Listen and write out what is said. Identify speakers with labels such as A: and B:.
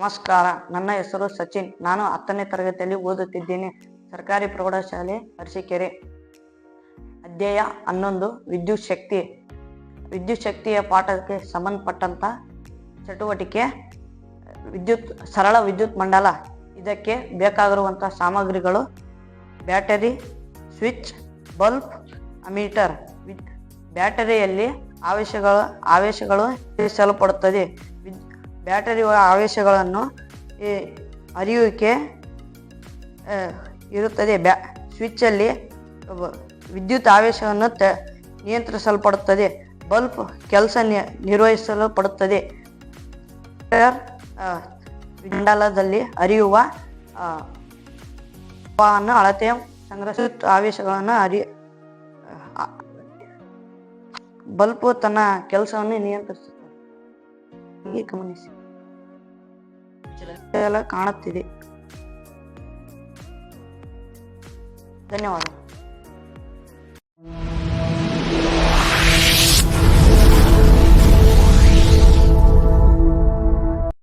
A: ನಮಸ್ಕಾರ. ನನ್ನ ಹೆಸರು ಸಚಿನ್. ನಾನು ಹತ್ತನೇ ತರಗತಿಯಲ್ಲಿ ಓದುತ್ತಿದ್ದೇನೆ. ಸರ್ಕಾರಿ ಪ್ರೌಢಶಾಲೆ ಅರಸೀಕೆರೆ. ಅಧ್ಯಾಯ ಹನ್ನೊಂದು, ವಿದ್ಯುತ್ ಶಕ್ತಿ. ವಿದ್ಯುತ್ ಶಕ್ತಿಯ ಪಾಠಕ್ಕೆ ಸಂಬಂಧಪಟ್ಟಂಥ ಚಟುವಟಿಕೆ, ವಿದ್ಯುತ್, ಸರಳ ವಿದ್ಯುತ್ ಮಂಡಲ. ಇದಕ್ಕೆ ಬೇಕಾಗಿರುವಂಥ ಸಾಮಗ್ರಿಗಳು, ಬ್ಯಾಟರಿ, ಸ್ವಿಚ್, ಬಲ್ಬ್, ಅಮೀಟರ್. ವಿದ್ ಬ್ಯಾಟರಿಯಲ್ಲಿ ಆವೇಶಗಳು ಆವೇಶಗಳು ಇರಿಸಲ್ಪಡುತ್ತದೆ ಬ್ಯಾಟರಿ ಆವೇಶಗಳನ್ನು ಅರಿಯುವಿಕೆ ಇರುತ್ತದೆ. ಬ್ಯಾ ಸ್ವಿಚ್ಚಲ್ಲಿ ವಿದ್ಯುತ್ ಆವೇಶವನ್ನು ತ, ನಿಯಂತ್ರಿಸಲ್ಪಡುತ್ತದೆ. ಬಲ್ಬ್ ಕೆಲಸ ನಿರ್ವಹಿಸಲ್ಪಡುತ್ತದೆ. ಮಂಡಲದಲ್ಲಿ ಅರಿಯುವ ಅಳತೆಯ ಸಂಗ್ರಹ ಆವೇಶಗಳನ್ನು ಅರಿ ಬಲ್ಪು ತನ್ನ ಕೆಲಸವನ್ನು ನಿಯಂತ್ರಿಸುತ್ತದೆ. ಹೀಗೆ ಗಮನಿಸಿ ಎಲ್ಲ ಕಾಣುತ್ತಿದೆ ಧನ್ಯವಾದ